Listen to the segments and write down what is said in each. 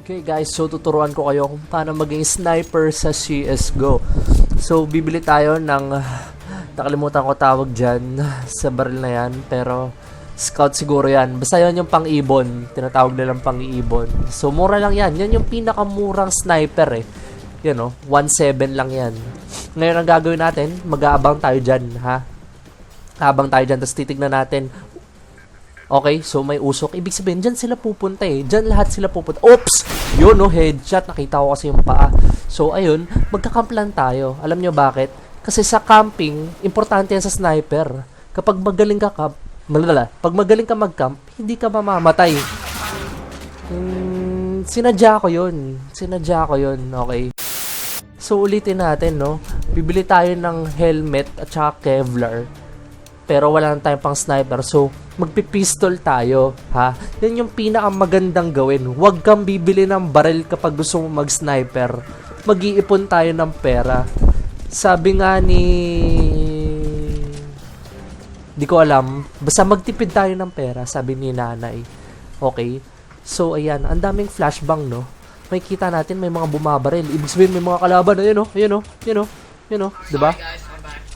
Okay guys, so tuturuan ko kayo kung paano maging sniper sa CSGO. So bibili tayo ng, nakalimutan ko tawag dyan sa baril na yan, pero scout siguro yan. Basta yan yung pang-ibon, tinatawag nilang pang-ibon. So mura lang yan, yan yung pinakamurang sniper eh. Yan o, 1.7 lang yan. Ngayon ang gagawin natin, mag-aabang tayo dyan ha. Habang tayo dyan, tapos titignan natin Okay, so may usok. Ibig sabihin, dyan sila pupunta eh. Dyan lahat sila pupunta. Oops! Yun, no, headshot. Nakita ko kasi yung paa. So, ayun, magkakamp lang tayo. Alam nyo bakit? Kasi sa camping, importante yan sa sniper. Kapag magaling ka camp, malala, pag magaling ka mag-camp, hindi ka mamamatay. Hmm, sinadya ko yun. Sinadya ko yun, okay. So, ulitin natin, no? Bibili tayo ng helmet at saka Kevlar pero wala na tayong pang sniper. So, magpipistol tayo, ha? Yan yung pinakamagandang gawin. Huwag kang bibili ng baril kapag gusto mo mag-sniper. Mag-iipon tayo ng pera. Sabi nga ni... Di ko alam. Basta magtipid tayo ng pera, sabi ni nanay. Okay? So, ayan. Ang daming flashbang, no? May kita natin, may mga bumabaril. Ibig sabihin, may mga kalaban. Ayun, no? Ayun, no? Ayun, no? Ayun, no? Diba? Hi guys, I'm back.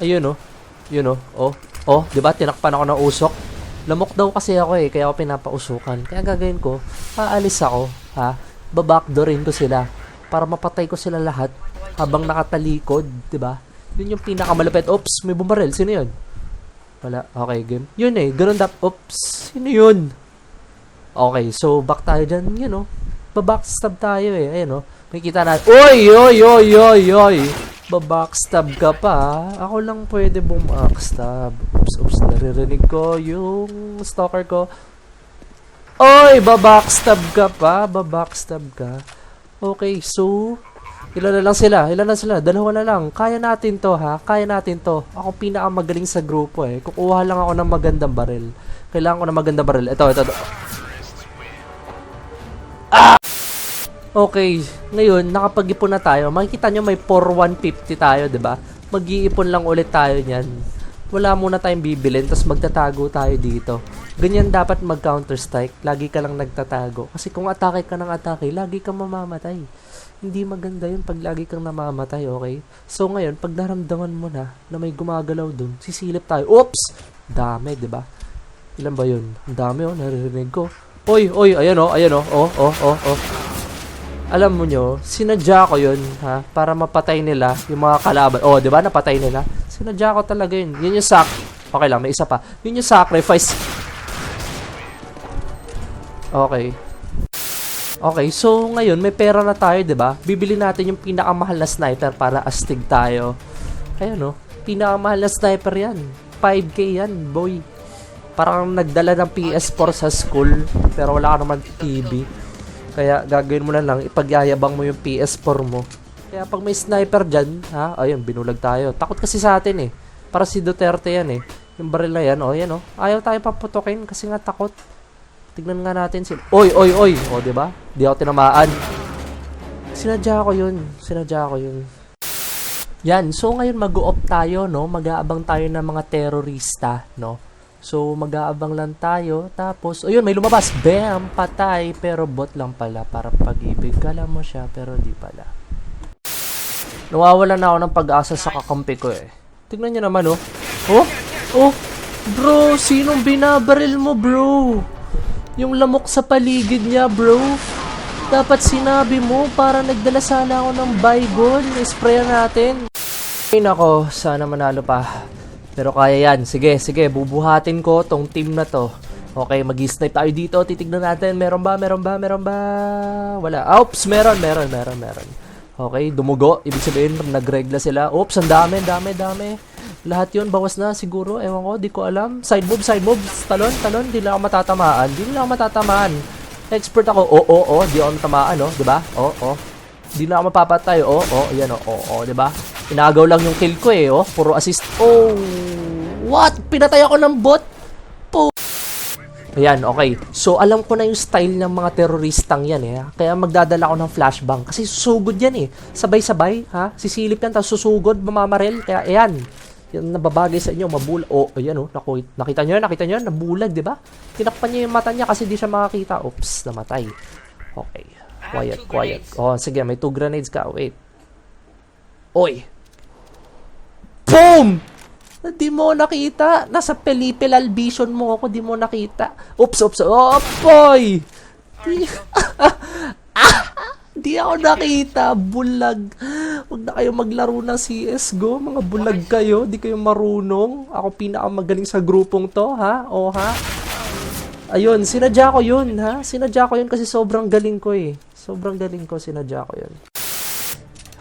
Ayun oh. Yun oh. Oh. Oh, 'di ba? Tinakpan ako ng usok. Lamok daw kasi ako eh, kaya ako pinapausukan. Kaya gagawin ko, aalis ako, ha? Babackdoorin ko sila para mapatay ko sila lahat habang nakatalikod, 'di ba? Yun yung pinakamalapit. Oops, may bumarel. Sino 'yun? Wala. Okay, game. Yun eh, ganun dap. Oops, sino 'yun? Okay, so back tayo dyan, yun oh. Babackstab tayo eh. Ayun oh. May kita na. Oy, oy, oy, oy, oy. Babackstab ka pa. Ako lang pwede bumackstab. Oops, oops. Naririnig ko yung stalker ko. Oy, babackstab ka pa. Babackstab ka. Okay, so... Ilan na lang sila? Ilan na sila? Dalawa na lang. Kaya natin to ha. Kaya natin to. Ako pinakamagaling sa grupo eh. Kukuha lang ako ng magandang baril. Kailangan ko ng magandang baril. Ito, ito, ito. Okay, ngayon nakapag-ipon na tayo. Makikita nyo may 4150 tayo, 'di ba? Mag-iipon lang ulit tayo niyan. Wala muna tayong bibilin, tapos magtatago tayo dito. Ganyan dapat mag-counter strike. Lagi ka lang nagtatago. Kasi kung atake ka ng atake, lagi kang mamamatay. Hindi maganda yun pag lagi kang namamatay, okay? So ngayon, pag naramdaman mo na na may gumagalaw dun, sisilip tayo. Oops! Dami, 'di ba? Ilan ba yun? Ang dami oh, naririnig ko. Oy, oy, ayan oh, ayan oh, oh, oh, oh, oh alam mo nyo, sinadya ko yun, ha, para mapatay nila yung mga kalaban. Oh, di ba, napatay nila? Sinadya ko talaga yun. Yun yung sac... Okay lang, may isa pa. Yun yung sacrifice. Okay. Okay, so ngayon, may pera na tayo, di ba? Bibili natin yung pinakamahal na sniper para astig tayo. Ayun, no? Pinakamahal na sniper yan. 5k yan, boy. Parang nagdala ng PS4 sa school, pero wala ka naman TV. Kaya gagawin mo na lang, ipagyayabang mo yung PS4 mo. Kaya pag may sniper dyan, ha, ayun, binulag tayo. Takot kasi sa atin eh. Para si Duterte yan eh. Yung baril na yan, oh, yan oh. Ayaw tayo paputokin kasi nga takot. Tignan nga natin si... Oy, oy, oy! O, di ba? Di ako tinamaan. Sinadya ko yun. Sinadya ko yun. Yan. So, ngayon mag-oop tayo, no? Mag-aabang tayo ng mga terorista, no? So, mag-aabang lang tayo. Tapos, ayun, may lumabas. Bam! Patay. Pero bot lang pala. Para pag-ibig. Kala mo siya, pero di pala. Nawawala na ako ng pag-asa sa kakampi ko eh. Tignan nyo naman, oh. Oh! Oh! Bro, sinong binabaril mo, bro? Yung lamok sa paligid niya, bro. Dapat sinabi mo para nagdala sana ako ng Baygon. Sprayan natin. Ay nako, sana manalo pa. Pero kaya yan. Sige, sige, bubuhatin ko tong team na to. Okay, mag-snipe tayo dito. Titignan natin. Meron ba? Meron ba? Meron ba? Wala. Oops, meron, meron, meron, meron. Okay, dumugo. Ibig sabihin, nagregla sila. Oops, ang dami, dami, dami. Lahat yun, bawas na siguro. Ewan ko, di ko alam. Side move, side move. Talon, talon. Di lang ako matatamaan. Di lang ako matatamaan. Expert ako. Oo, oo, oo. Di ako matamaan, no? Di ba? Oo, oo. Di na ako mapapatay. Oo, oo. Yan, oo, oo. Di ba? Inagaw lang yung kill ko, eh. Oh, puro assist. Oh, what? Pinatay ako ng bot? Po. Ayan, okay. So, alam ko na yung style ng mga teroristang yan, eh. Kaya magdadala ako ng flashbang. Kasi susugod yan, eh. Sabay-sabay, ha? Sisilip yan, tapos susugod, mamamaril. Kaya, ayan. Yan nababagay sa inyo, mabula. Oh, ayan oh, naku, nakita nyo nakita nyo nabulag, di ba? Tinakpan niya yung mata niya kasi di siya makakita. Oops, namatay. Okay. Quiet, quiet. Oh, sige, may two grenades ka. Wait. Oy! Boom! Di mo nakita. Nasa pelipelal vision mo ako, di mo nakita. Oops, oops, oh, boy! Di, di ako nakita. Bulag. Huwag na kayo maglaro ng CSGO. Mga bulag kayo. Di kayo marunong. Ako pinakamagaling sa grupong to, ha? O, ha? Ayun, sinadya ko yun, ha? Sinadya ko yun kasi sobrang galing ko, eh. Sobrang galing ko, sinadya ko yun.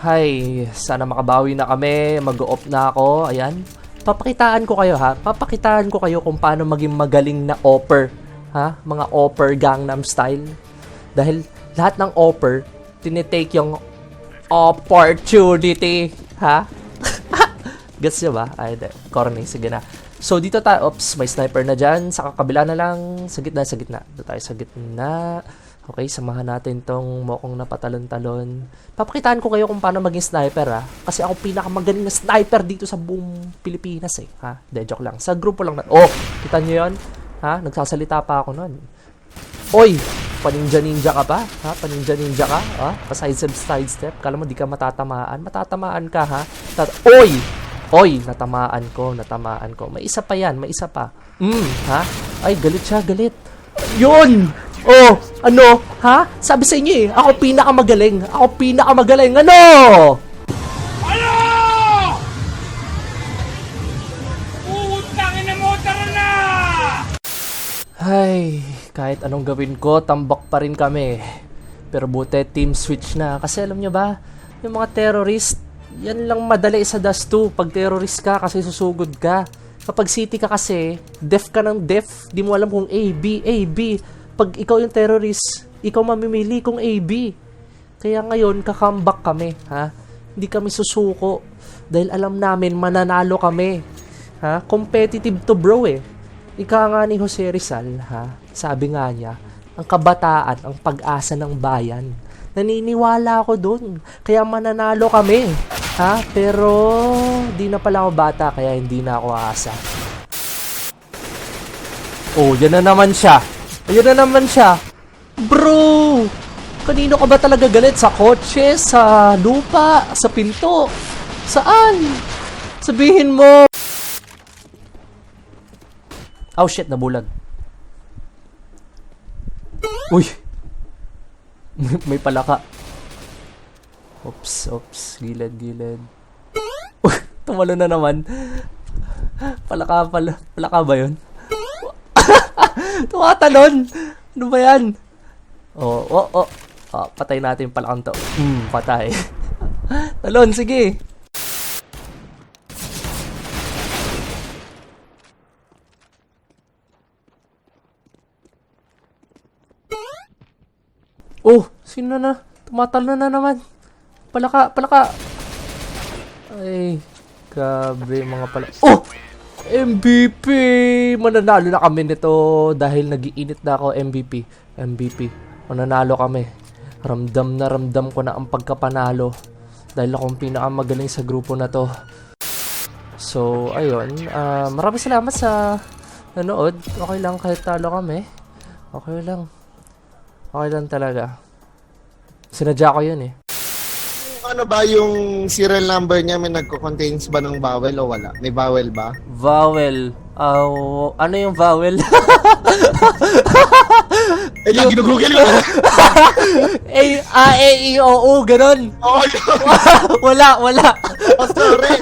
Hi, sana makabawi na kami. Mag-off na ako. Ayan. Papakitaan ko kayo ha. Papakitaan ko kayo kung paano maging magaling na offer. Ha? Mga offer Gangnam Style. Dahil lahat ng offer, tinitake yung opportunity. Ha? Gets ba? Ay, di. Corny. Sige na. So, dito tayo. Oops, may sniper na dyan. Sa kabila na lang. Sa gitna, sa gitna. Dito tayo sa gitna. Okay, samahan natin tong mokong na patalon-talon. Papakitaan ko kayo kung paano maging sniper ha. Kasi ako pinakamagaling na sniper dito sa buong Pilipinas eh. Ha? De, joke lang. Sa grupo lang na... Oh! Kita nyo yun? Ha? Nagsasalita pa ako nun. Oy! Paninja-ninja ka pa? Ha? Paninja-ninja ka? Ha? Pa-sidestep, sidestep? Kala mo di ka matatamaan? Matatamaan ka ha? Tat Oy! Oy! Natamaan ko, natamaan ko. May isa pa yan, may isa pa. Mm, ha? Ay, galit siya, galit. Yun! Oh, ano? Ha? Sabi sa inyo eh, ako pinakamagaling. Ako pinakamagaling. Ano? Ano? Utangin na mo, tara na! Ay, kahit anong gawin ko, tambak pa rin kami. Pero buti, team switch na. Kasi alam nyo ba, yung mga terrorist, yan lang madali sa Dust 2. Pag terrorist ka, kasi susugod ka. Kapag city ka kasi, def ka ng def. Di mo alam kung A, B, A, B. Pag ikaw yung terrorist, ikaw mamimili kung A, B. Kaya ngayon, kakambak kami, ha? Hindi kami susuko. Dahil alam namin, mananalo kami. Ha? Competitive to bro eh. Ika nga ni Jose Rizal, ha? Sabi nga niya, ang kabataan, ang pag-asa ng bayan. Naniniwala ako dun. Kaya mananalo kami. Ha? Pero, di na pala ako bata, kaya hindi na ako aasa. Oh, yan na naman siya. Ayun na naman siya. Bro! Kanino ka ba talaga galit? Sa kotse? Sa lupa? Sa pinto? Saan? Sabihin mo! Oh shit, nabulag. Uy! May, palaka. Oops, oops. Gilid, gilid. Uy, tumalo na naman. Palaka, pala, palaka ba yun? Tumatalon! Ano ba yan? Oh, oh, oh. Ah, patay natin yung palakang to. Hmm, patay. Talon, sige. Oh, sino na? Tumatalon na naman. Palaka, palaka. Ay, grabe mga pala. Oh! MVP! Mananalo na kami nito dahil nagiinit na ako MVP. MVP. Mananalo kami. Ramdam na ramdam ko na ang pagkapanalo. Dahil akong pinakamagaling sa grupo na to. So, ayun. Ah, maraming salamat sa nanood. Okay lang kahit talo kami. Okay lang. Okay lang talaga. Sinadya ko yun eh. Ano ba yung serial number niya may nagko-contains ba ng vowel o wala? May vowel ba? Vowel. Ah, ano yung vowel? Eh, yung ginugugil ko. A, A, E, I, O, U, ganun. Oh, wala, wala. oh, sorry.